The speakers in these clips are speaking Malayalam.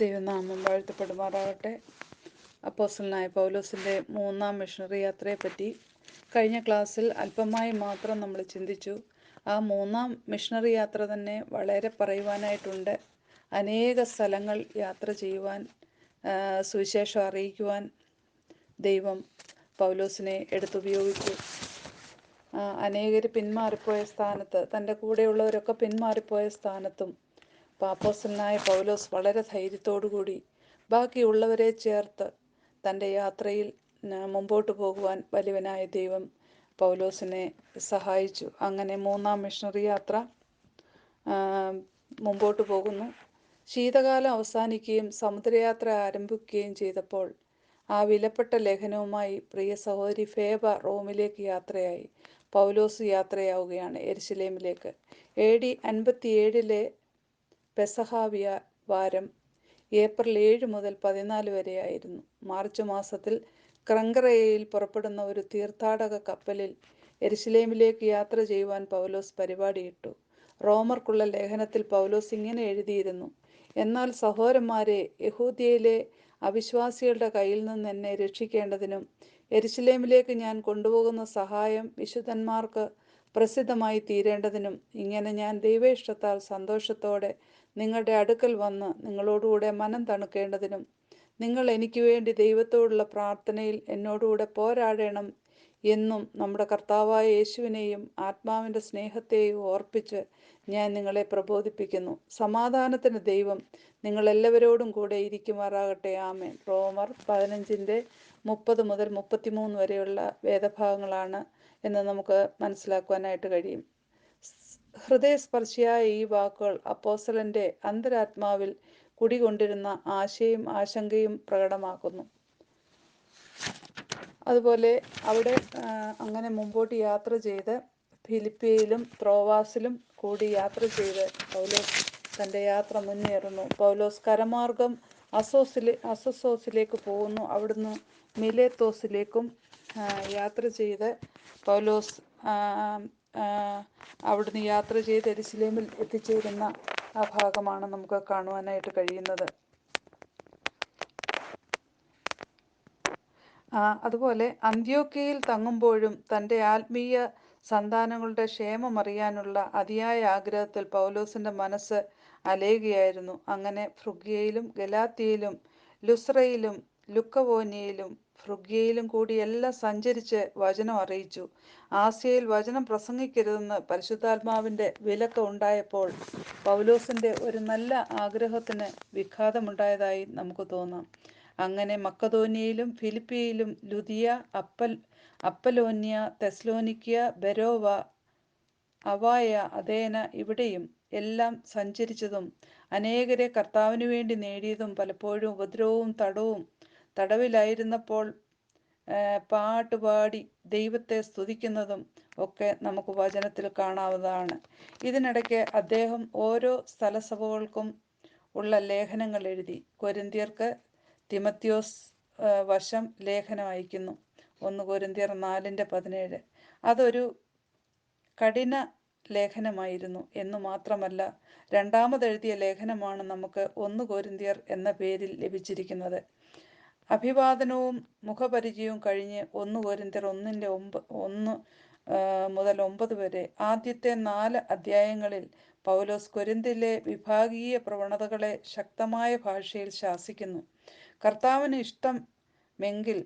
ദൈവനാമം വാഴ്ത്തപ്പെടുമാറാകട്ടെ. അപ്പോസ്റ്റലനായ പൗലോസിന്റെ മൂന്നാം മിഷണറി യാത്രയെപ്പറ്റി കഴിഞ്ഞ ക്ലാസ്സിൽ അല്പമായി മാത്രം നമ്മൾ ചിന്തിച്ചു. ആ മൂന്നാം മിഷണറി യാത്ര തന്നെ വളരെ പറയുവാനായിട്ടുണ്ട്. അനേക സ്ഥലങ്ങൾ യാത്ര ചെയ്യുവാൻ സുവിശേഷം അറിയിക്കുവാൻ ദൈവം പൗലോസിനെ എടുത്തുപയോഗിച്ചു. അനേകർ പിന്മാറിപ്പോയ സ്ഥാനത്ത് തന്റെ കൂടെയുള്ളവരൊക്കെ പിന്മാറിപ്പോയ സ്ഥാനത്തും പാപ്പോസനായ പൗലോസ് വളരെ ധൈര്യത്തോടുകൂടി ബാക്കിയുള്ളവരെ ചേർത്ത് തന്റെ യാത്രയിൽ മുമ്പോട്ട് പോകുവാൻ വലിയവനായ ദൈവം പൗലോസിനെ സഹായിച്ചു. അങ്ങനെ മൂന്നാം മിഷണറി യാത്ര മുമ്പോട്ട് പോകുന്നു. ശീതകാലം അവസാനിക്കുകയും സമുദ്രയാത്ര ആരംഭിക്കുകയും ചെയ്തപ്പോൾ ആ വിലപ്പെട്ട ലേഖനവുമായി പ്രിയ സഹോദരി ഫേബ റോമിലേക്ക് യാത്രയായി. പൗലോസ് യാത്രയാവുകയാണ് എരിശിലേമിലേക്ക്. എ ഡി അൻപത്തിയേഴിലെ പെസഹാവിയ വാരം ഏപ്രിൽ ഏഴ് മുതൽ പതിനാല് വരെയായിരുന്നു. മാർച്ച് മാസത്തിൽ ക്രങ്കറയിൽ പുറപ്പെടുന്ന ഒരു തീർത്ഥാടക കപ്പലിൽ എരിശിലേമിലേക്ക് യാത്ര ചെയ്യുവാൻ പൗലോസ് പരിപാടിയിട്ടു. റോമർക്കുള്ള ലേഖനത്തിൽ പൗലോസ് ഇങ്ങനെ എഴുതിയിരുന്നു എന്നാൽ സഹോദരന്മാരെ യഹൂദിയയിലെ അവിശ്വാസികളുടെ കയ്യിൽ നിന്ന് എന്നെ രക്ഷിക്കേണ്ടതിനും എരിശിലേമിലേക്ക് ഞാൻ കൊണ്ടുപോകുന്ന സഹായം വിശുദ്ധന്മാർക്ക് പ്രസിദ്ധമായി തീരേണ്ടതിനും ഇങ്ങനെ ഞാൻ ദൈവേഷ്ടത്താൽ സന്തോഷത്തോടെ നിങ്ങളുടെ അടുക്കൽ വന്ന് നിങ്ങളോടുകൂടെ മനം തണുക്കേണ്ടതിനും നിങ്ങൾ എനിക്ക് വേണ്ടി ദൈവത്തോടുള്ള പ്രാർത്ഥനയിൽ എന്നോടുകൂടെ പോരാടണം എന്നും നമ്മുടെ കർത്താവായ യേശുവിനെയും ആത്മാവിന്റെ സ്നേഹത്തെയും ഓർപ്പിച്ച് ഞാൻ നിങ്ങളെ പ്രബോധിപ്പിക്കുന്നു. സമാധാനത്തിന് ദൈവം നിങ്ങളെല്ലാവരോടും കൂടെ ഇരിക്കുമാറാകട്ടെ. ആമേൻ. റോമർ പതിനഞ്ചിന്റെ മുപ്പത് മുതൽ മുപ്പത്തിമൂന്ന് വരെയുള്ള വേദഭാഗങ്ങളാണ് എന്ന് നമുക്ക് മനസ്സിലാക്കുവാനായിട്ട് കഴിയും. ഹൃദയസ്പർശിയായ ഈ വാക്കുകൾ അപ്പോസലന്റെ അന്തരാത്മാവിൽ കുടികൊണ്ടിരുന്ന ആശയും ആശങ്കയും പ്രകടമാക്കുന്നു. അതുപോലെ അവിടെ അങ്ങനെ മുമ്പോട്ട് യാത്ര ചെയ്ത് ഫിലിപ്പിയയിലും ത്രോവാസിലും കൂടി യാത്ര ചെയ്ത് പൗലോസ് തന്റെ യാത്ര മുന്നേറുന്നു. പൗലോസ് കരമാർഗം അസോസിലെ അസസോസിലേക്ക് പോകുന്നു. അവിടുന്ന് മിലേത്തോസിലേക്കും യാത്ര ചെയ്ത് പൗലോസ് അവിടുന്ന് യാത്ര ചെയ്ത് എരുസലേമിൽ എത്തിച്ചേരുന്ന ആ ഭാഗമാണ് നമുക്ക് കാണുവാനായിട്ട് കഴിയുന്നത്. അതുപോലെ അന്ത്യോക്കയിൽ തങ്ങുമ്പോഴും തന്റെ ആത്മീയ സന്താനങ്ങളുടെ ക്ഷേമം അറിയാനുള്ള അതിയായ ആഗ്രഹത്തിൽ പൗലോസിന്റെ മനസ്സ് അലയുകയായിരുന്നു. അങ്ങനെ ഫ്രുഗിയയിലും ഗലാത്തിയയിലും ലുസ്രയിലും ലുക്കവോനിയയിലും ഫ്രുഗ്യയിലും കൂടി എല്ലാം സഞ്ചരിച്ച് വചനം അറിയിച്ചു. ആസിയയിൽ വചനം പ്രസംഗിക്കരുതെന്ന് പരിശുദ്ധാത്മാവിന്റെ വിലക്ക് ഉണ്ടായപ്പോൾ പൗലോസിന്റെ ഒരു നല്ല ആഗ്രഹത്തിന് വിഘാതമുണ്ടായതായി നമുക്ക് തോന്നാം. അങ്ങനെ മക്കതോനിയയിലും ഫിലിപ്പിയിലും ലുദിയ അപ്പൽ അപ്പലോന്യ തെസ്ലോനിക്കിയ ബെരോവ അവായ അതേന ഇവിടെയും എല്ലാം സഞ്ചരിച്ചതും അനേകരെ കർത്താവിനു വേണ്ടി നേടിയതും പലപ്പോഴും ഉപദ്രവവും തടവും തടവിലായിരുന്നപ്പോൾ പാട്ടുപാടി ദൈവത്തെ സ്തുതിക്കുന്നതും ഒക്കെ നമുക്ക് വചനത്തിൽ കാണാവുന്നതാണ്. ഇതിനിടയ്ക്ക് അദ്ദേഹം ഓരോ സ്ഥലസഭകൾക്കും ഉള്ള ലേഖനങ്ങൾ എഴുതി. കൊരിന്ത്യർക്ക് തിമത്യോസ് വശം ലേഖനം അയക്കുന്നു ഒന്ന് കൊരിന്ത്യർ നാലിന്റെ പതിനേഴ്. അതൊരു കഠിന ലേഖനമായിരുന്നു. എന്ന് മാത്രമല്ല രണ്ടാമതെഴുതിയ ലേഖനമാണ് നമുക്ക് ഒന്ന് കൊരിന്ത്യർ എന്ന പേരിൽ ലഭിച്ചിരിക്കുന്നത്. അഭിവാദനവും മുഖപരിചയവും കഴിഞ്ഞ് ഒന്ന് കോരിന്തർ ഒന്നിന്റെ ഒമ്പ ഒന്ന് മുതൽ ഒമ്പത് വരെ ആദ്യത്തെ നാല് അധ്യായങ്ങളിൽ പൗലോസ് കൊരിന്തിലെ വിഭാഗീയ പ്രവണതകളെ ശക്തമായ ഭാഷയിൽ ശാസിക്കുന്നു. കർത്താവിന് ഇഷ്ടമെങ്കിൽ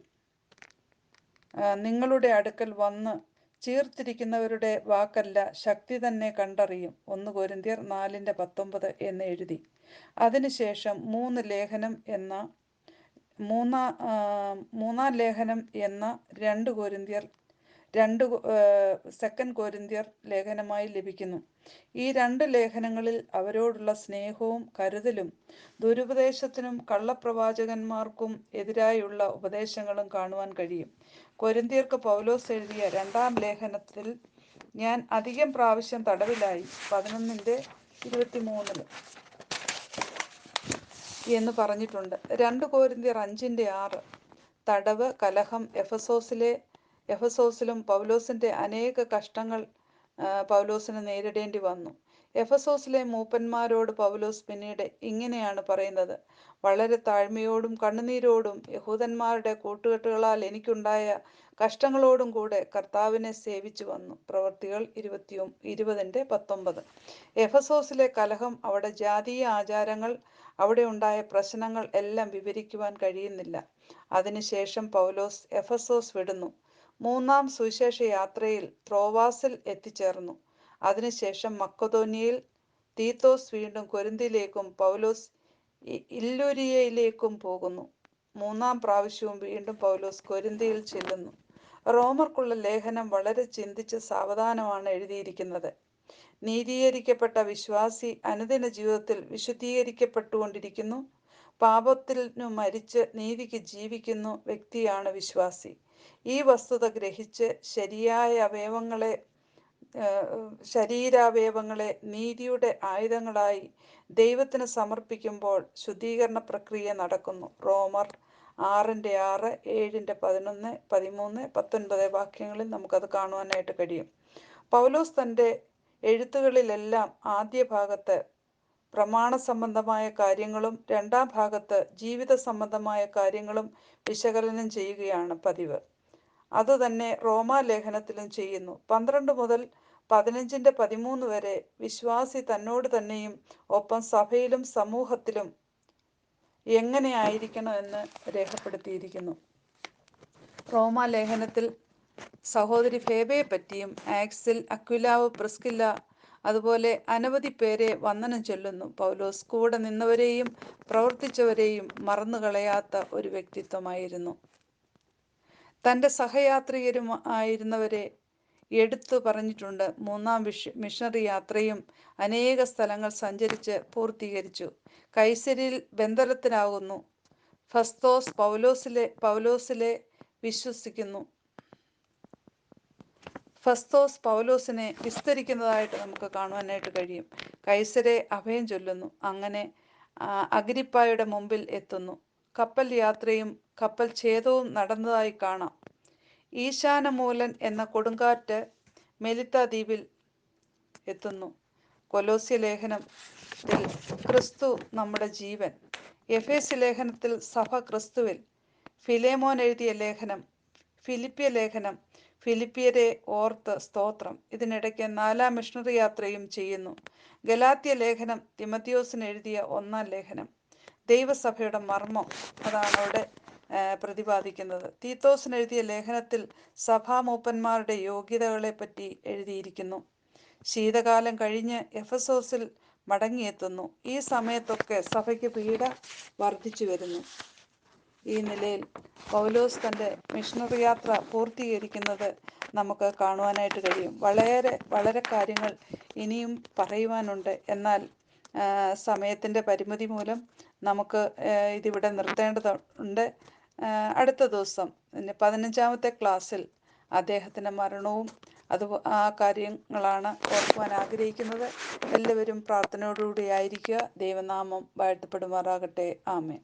നിങ്ങളുടെ അടുക്കൽ വന്ന് ചീർത്തിരിക്കുന്നവരുടെ വാക്കല്ല ശക്തി തന്നെ കണ്ടറിയും. ഒന്ന് കൊരിന്ത്യർ നാലിന്റെ പത്തൊമ്പത് എന്ന് എഴുതി. അതിനുശേഷം മൂന്ന് ലേഖനം എന്ന മൂന്നാ മൂന്നാം ലേഖനം എന്ന രണ്ട് കോരിന്തിയർ രണ്ട് സെക്കൻഡ് കോരിന്തിയർ ലേഖനമായി ലഭിക്കുന്നു. ഈ രണ്ട് ലേഖനങ്ങളിൽ അവരോടുള്ള സ്നേഹവും കരുതലും ദുരുപദേശത്തിനും കള്ളപ്രവാചകന്മാർക്കും എതിരായുള്ള ഉപദേശങ്ങളും കാണുവാൻ കഴിയും. കൊരിന്തിയർക്ക് പൗലോസ് എഴുതിയ രണ്ടാം ലേഖനത്തിൽ ഞാൻ അധികം പ്രാവശ്യം തടവിലായി പതിനൊന്നിന്റെ ഇരുപത്തിമൂന്നിൽ. എന്ന് പറഞ്ഞിട്ടുണ്ട്. രണ്ട് കോരിന്ത്യർ അഞ്ചിന്റെ ആറ്. തടവ് കലഹം എഫസോസിലെ എഫസോസിലും പൗലോസിന്റെ അനേക കഷ്ടങ്ങൾ പൗലോസിന് നേരിടേണ്ടി വന്നു. എഫസോസിലെ മൂപ്പന്മാരോട് പൗലോസ് പിന്നീട് ഇങ്ങനെയാണ് പറയുന്നത്. വളരെ താഴ്മയോടും കണ്ണുനീരോടും യഹൂദന്മാരുടെ കൂട്ടുകെട്ടുകളാൽ എനിക്കുണ്ടായ കഷ്ടങ്ങളോടും കൂടെ കർത്താവിനെ സേവിച്ചു വന്നു. പ്രവർത്തികൾ ഇരുപത്തിയും ഇരുപതിന്റെ പത്തൊമ്പത്. എഫസോസിലെ കലഹം അവിടെ ജാതീയ ആചാരങ്ങൾ അവിടെ ഉണ്ടായ പ്രശ്നങ്ങൾ എല്ലാം വിവരിക്കുവാൻ കഴിയുന്നില്ല. അതിനുശേഷം പൗലോസ് എഫസോസ് വിടുന്നു. മൂന്നാം സുവിശേഷ യാത്രയിൽ ത്രോവാസിൽ എത്തിച്ചേർന്നു. അതിനുശേഷം മക്കതോനിയയിൽ തീത്തോസ് വീണ്ടും കൊരിന്തിയിലേക്കും പൗലോസ് ഇല്ലുരിയയിലേക്കും പോകുന്നു. മൂന്നാം പ്രാവശ്യവും വീണ്ടും പൗലോസ് കൊരിന്തിയിൽ ചെല്ലുന്നു. റോമർക്കുള്ള ലേഖനം വളരെ ചിന്തിച്ച് സാവധാനമാണ് എഴുതിയിരിക്കുന്നത്. നീതീകരിക്കപ്പെട്ട വിശ്വാസി അനുദിന ജീവിതത്തിൽ വിശുദ്ധീകരിക്കപ്പെട്ടുകൊണ്ടിരിക്കുന്നു. പാപത്തിനു മരിച്ച് നീതിക്ക് ജീവിക്കുന്നു വ്യക്തിയാണ് വിശ്വാസി. ഈ വസ്തുത ഗ്രഹിച്ച് ശരിയായ അവയവങ്ങളെ ശരീരാവയവങ്ങളെ നീതിയുടെ ആയുധങ്ങളായി ദൈവത്തിന് സമർപ്പിക്കുമ്പോൾ ശുദ്ധീകരണ പ്രക്രിയ നടക്കുന്നു. റോമർ ആറിന്റെ ആറ് ഏഴിന്റെ പതിനൊന്ന് പതിമൂന്ന് പത്തൊൻപത് വാക്യങ്ങളിൽ നമുക്കത് കാണുവാനായിട്ട് കഴിയും. പൗലോസ് തന്റെ എഴുത്തുകളിലെല്ലാം ആദ്യ ഭാഗത്ത് പ്രമാണ സംബന്ധമായ കാര്യങ്ങളും രണ്ടാം ഭാഗത്ത് ജീവിത സംബന്ധമായ കാര്യങ്ങളും വിശകലനം ചെയ്യുകയാണ് പതിവ്. അതുതന്നെ റോമാലേഖനത്തിലും ചെയ്യുന്നു. പന്ത്രണ്ട് മുതൽ പതിനഞ്ചിന്റെ പതിമൂന്ന് വരെ വിശ്വാസി തന്നോട് തന്നെയും ഒപ്പം സഭയിലും സമൂഹത്തിലും എങ്ങനെ ആയിരിക്കണം എന്ന് രേഖപ്പെടുത്തിയിരിക്കുന്നു. റോമാലേഖനത്തിൽ സഹോദരി ഫേബയെ പറ്റിയും ആക്സിൽ അക്വിലാവ് പ്രിസ്കില്ല അതുപോലെ അനവധി പേരെ വന്ദനം ചൊല്ലുന്നു. പൗലോസ് കൂടെ നിന്നവരെയും പ്രവർത്തിച്ചവരെയും മറന്നുകളയാത്ത ഒരു വ്യക്തിത്വമായിരുന്നു. തന്റെ സഹയാത്രികരും ആയിരുന്നവരെ എടുത്തു പറഞ്ഞിട്ടുണ്ട്. മൂന്നാം വിഷ മിഷണറി യാത്രയും അനേക സ്ഥലങ്ങൾ സഞ്ചരിച്ച് പൂർത്തീകരിച്ചു. കൈസരിയിൽ ബന്ധനത്തിലാകുന്നു. ഫസ്തോസ് പൗലോസിലെ പൗലോസിലെ വിശ്വസിക്കുന്നു. ഫസ്തോസ് പൗലോസിനെ വിസ്തരിക്കുന്നതായിട്ട് നമുക്ക് കാണുവാനായിട്ട് കഴിയും. കൈസരെ അഭയം ചൊല്ലുന്നു. അങ്ങനെ അഗ്രിപ്പായുടെ മുമ്പിൽ എത്തുന്നു. കപ്പൽ യാത്രയും കപ്പൽ ഛേദവും നടന്നതായി കാണാം. ഈശാനമൂലൻ എന്ന കൊടുങ്കാറ്റ് മെലിത്ത ദ്വീപിൽ എത്തുന്നു. കൊലോസ്യ ലേഖനത്തിൽ ക്രിസ്തു നമ്മുടെ ജീവൻ. എഫേസ് ലേഖനത്തിൽ സഭ ക്രിസ്തുവിൽ. ഫിലേമോൻ എഴുതിയ ലേഖനം ഫിലിപ്പിയ ലേഖനം ഫിലിപ്പിയരെ ഓർത്ത് സ്തോത്രം. ഇതിനിടയ്ക്ക് നാലാം മിഷണറി യാത്രയും ചെയ്യുന്നു. ഗലാത്യ ലേഖനം തിമത്തിയോസിന് എഴുതിയ ഒന്നാം ലേഖനം. ദൈവസഭയുടെ മർമ്മം അതാണ് അവിടെ പ്രതിപാദിക്കുന്നത്. തീത്തോസിന് എഴുതിയ ലേഖനത്തിൽ സഭാമൂപ്പന്മാരുടെ യോഗ്യതകളെ പറ്റി എഴുതിയിരിക്കുന്നു. ശീതകാലം കഴിഞ്ഞ് എഫസോസിൽ മടങ്ങിയെത്തുന്നു. ഈ സമയത്തൊക്കെ സഭയ്ക്ക് പീഡ വർദ്ധിച്ചു വരുന്നു. ഈ നിലയിൽ പൗലോസ് തന്റെ മിഷണറി യാത്ര പൂർത്തീകരിക്കുന്നത് നമുക്ക് കാണുവാനായിട്ട് കഴിയും. വളരെ വളരെ കാര്യങ്ങൾ ഇനിയും പറയുവാനുണ്ട്. എന്നാൽ സമയത്തിന്റെ പരിമിതി മൂലം നമുക്ക് ഇതിവിടെ നിർത്തേണ്ടതുണ്ട്. അടുത്ത ദിവസം പതിനഞ്ചാമത്തെ ക്ലാസ്സിൽ അദ്ദേഹത്തിന്റെ മരണവും അത് ആ കാര്യങ്ങളാണ് ഓർക്കുവാൻ ആഗ്രഹിക്കുന്നത്. എല്ലാവരും പ്രാർത്ഥനയോടുകൂടി ആയിരിക്കുക. ദൈവനാമം വാഴ്ത്തപ്പെടുമാറാകട്ടെ. ആമേൻ.